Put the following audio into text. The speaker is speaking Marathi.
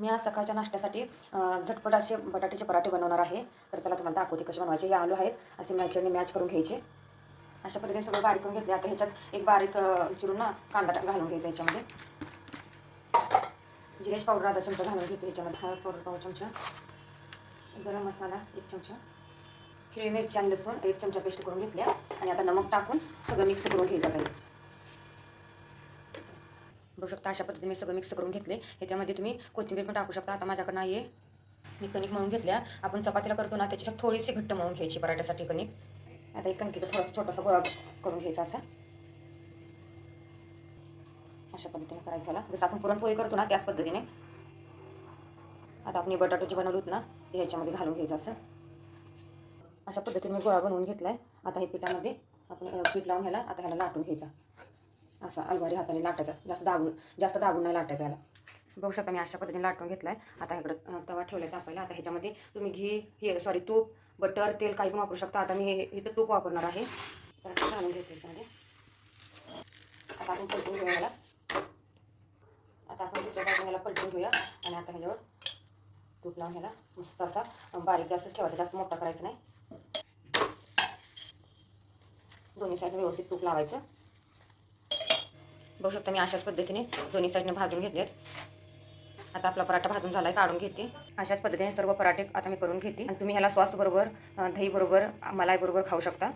मी आज सकाळच्या नाश्त्यासाठी झटपट असे बटाट्याचे पराठे बनवणार आहे. तर चला तुम्हाला दाखवते कसे बनवायचे. हे आलू आहेत. असे मॅचने मॅच करून घ्यायचे. अशा पद्धतीने सगळं बारीक करून घेतले. आता ह्याच्यात एक बारीक चिरून ना कांदा घालून घ्यायचा याच्यामध्ये. जिरेश पावडर आधा चमचा घालून घेते याच्यामध्ये. हळद पावडर पाव चमचा. गरम मसाला एक चमचा. हिरवी मिरची आणि लसूण एक चमचा पेस्ट करून घेतल्या. आणि आता नमक टाकून सगळं मिक्स करून घ्यायचं पाहिजे बघू शकता अशा पद्धतीने मी सगळं मिक्स करून घेतले. ह्याच्यामध्ये तुम्ही कोथिंबीर पण टाकू शकता. आता माझ्याकडे नाही आहे मी कणिक मळून घेतल्या. आपण चपातीला करतो ना त्याच्यात थोडीशी घट्ट मळून घ्यायची पराठ्यासाठी कणिक. आता एक कणकीचा थोडासा छोटासा गोळा करून घ्यायचा असा. अशा पद्धतीने करायचं झाला. जसं आपण पुरणपोळी करतो ना त्याच पद्धतीने. आता आपण हे बटाटो जे ना ते ह्याच्यामध्ये घालून घ्यायचं असं. अशा पद्धतीने मी गोळा बनवून घेतला आहे आता हे पिठामध्ये आपण पीठ लावून ह्याला आता ह्याला लाटून घ्यायचा. असा अलवारी हाताने लाटायचा जास्त दाबून जास्त दाबून नाही लाटायचा याला. बघू शकता मी अशा पद्धतीने लाटून घेतला आहे आता इकडं तवा ठेवला आहे तापायला. आता ह्याच्यामध्ये तुम्ही घी हे सॉरी तूप बटर तेल काही पण वापरू शकता. आता मी हे इथं तूप वापरणार आहे. घालून घेते ह्याच्यामध्ये आता आपण पलटून घेऊया याला. आता आपण दुसऱ्या टाकून ह्याला पलटून घेऊया. आणि आता ह्याच्यावर तूप लावून ह्याला मस्त असा बारीक जास्त ठेवायचा जास्त मोठा करायचा नाही. दोन्ही साईड व्यवस्थित तूप लावायचं. बघू शकता मी अशाच पद्धतीने दोन्ही साईडने भाजून घेतलेत. आता आपला पराठा भाजून झालाय काढून घेते. अशाच पद्धतीने सर्व पराठे आता मी करून घेते. आणि तुम्ही ह्याला सॉस बरोबर दही बरोबर मलाई बरोबर खाऊ शकता.